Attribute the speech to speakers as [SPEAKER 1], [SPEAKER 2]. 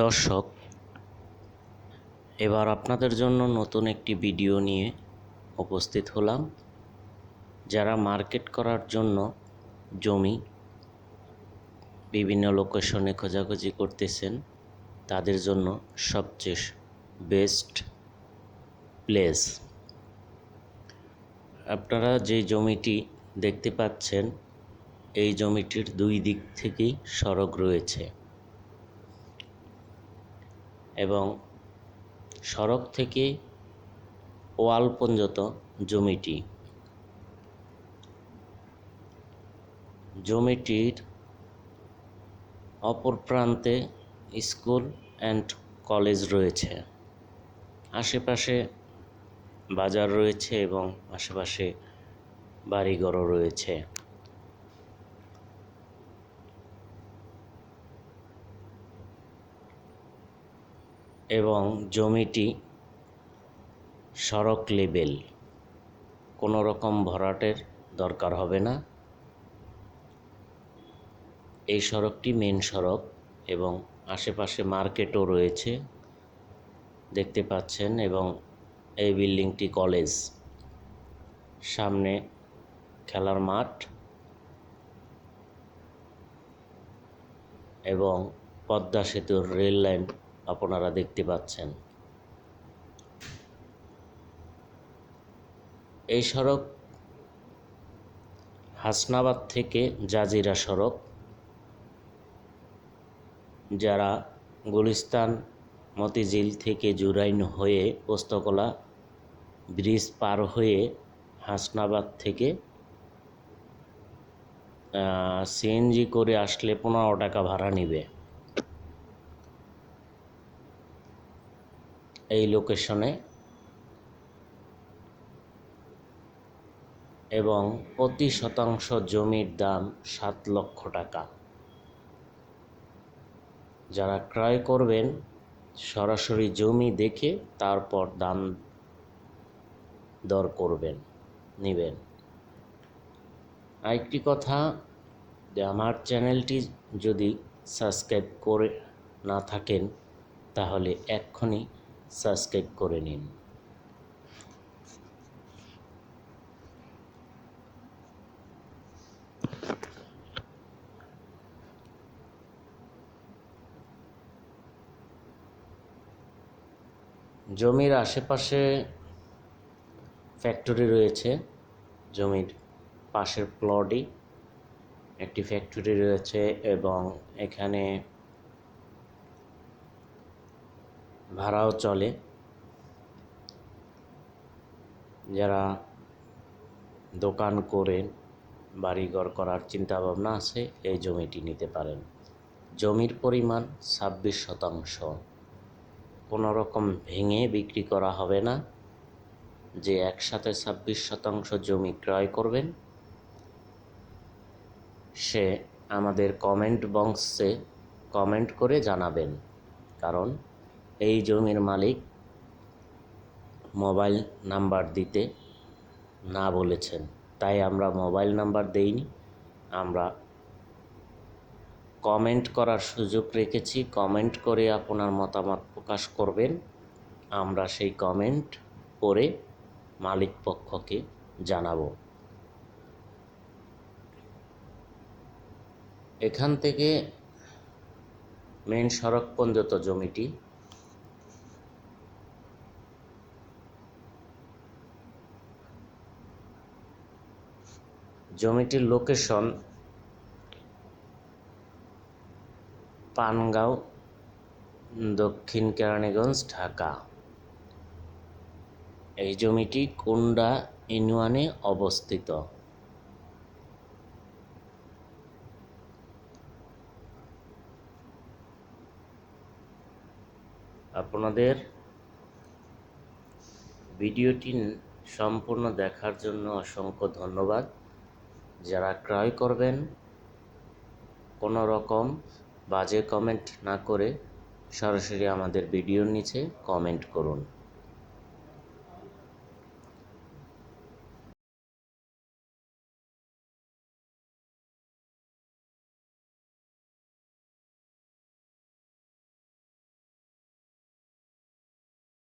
[SPEAKER 1] দর্শক, এবার আপনাদের জন্য নতুন একটি ভিডিও নিয়ে উপস্থিত হলাম, যারা মার্কেট করার জন্য জমি বিভিন্ন লোকেশনে খোঁজাখুঁজি করতেছেন, তাদের জন্য সবচেয়ে বেস্ট প্লেস আপনারা যে জমিটি দেখতে পাচ্ছেন, এই জমিটির দুই দিক থেকেই সড়ক রয়েছে। এবং সড়ক থেকে ওয়াল পর্যন্ত জমিটি। জমিটির অপর প্রান্তে স্কুল অ্যান্ড কলেজ রয়েছে। আশেপাশে বাজার রয়েছে এবং আশেপাশে বাড়িঘরও রয়েছে। এবং জমিটি সড়ক লেবেল। কোনো রকম ভরাটের দরকার হবে না। এই সড়কটি মেন সড়ক এবং আশেপাশে মার্কেটও রয়েছে। দেখতে পাচ্ছেন এবং এই বিল্ডিংটি কলেজ। সামনে খেলার মাঠ এবং পদ্মা সেতুর রেল লাইন আপনারা দেখতে পাচ্ছেন। এই সড়ক হাসনাবাদ থেকে জাজিরা সড়ক, যারা গুলিস্তান, মতিঝিল থেকে জুরাইন হয়ে পোস্তকলা ব্রিজ পার হয়ে হাসনাবাদ থেকে সিএনজি করে আসলে পনেরো টাকা ভাড়া নিবে। এই লোকেশনে এবং প্রতি শতাংশ জমির দাম সাত লক্ষ টাকা। যারা ক্রয় করবেন, সরাসরি জমি দেখে তারপর দাম দর করবেন, নেবেন। আরেকটি কথা যে আমার চ্যানেলটি যদি সাবস্ক্রাইব করে না থাকেন, তাহলে এক্ষুনি সাবস্ক্রাইব করে নিন। জমির আশেপাশে ফ্যাক্টরি রয়েছে। জমির পাশের প্লটই একটি ফ্যাক্টরি রয়েছে এবং এখানে ভাড়াও চলে। যারা দোকান করে বাড়িঘর করার চিন্তা ভাবনা আছে, এই জমিটি নিতে পারেন। জমির পরিমাণ ছাব্বিশ শতাংশ। কোনো রকম ভেঙে বিক্রি করা হবে না। যে একসাথে ছাব্বিশ শতাংশ জমি ক্রয় করবেন, সে আমাদের কমেন্ট বক্সে কমেন্ট করে জানাবেন। কারণ এই জমির মালিক মোবাইল নাম্বার দিতে না বলেছেন। তাই আমরা মোবাইল নাম্বার দেইনি। আমরা কমেন্ট করার সুযোগ রেখেছি। কমেন্ট করে আপনার মতামত প্রকাশ করবেন। আমরা সেই কমেন্ট পড়ে মালিক পক্ষকে জানাব। এখান থেকে মেন সড়ক পর্যন্ত জমিটি জমিটির লোকেশন পানগাঁও, দক্ষিণ কেরানীগঞ্জ, ঢাকা। এই জমিটি কুন্ডা ইউনিয়নে অবস্থিত। আপনাদের ভিডিওটি সম্পূর্ণ দেখার জন্য অসংখ্য ধন্যবাদ। যারা ক্রয় করবেন কোনো রকম বাজে কমেন্ট না করে সরাসরি আমাদের ভিডিওর নিচে কমেন্ট করুন।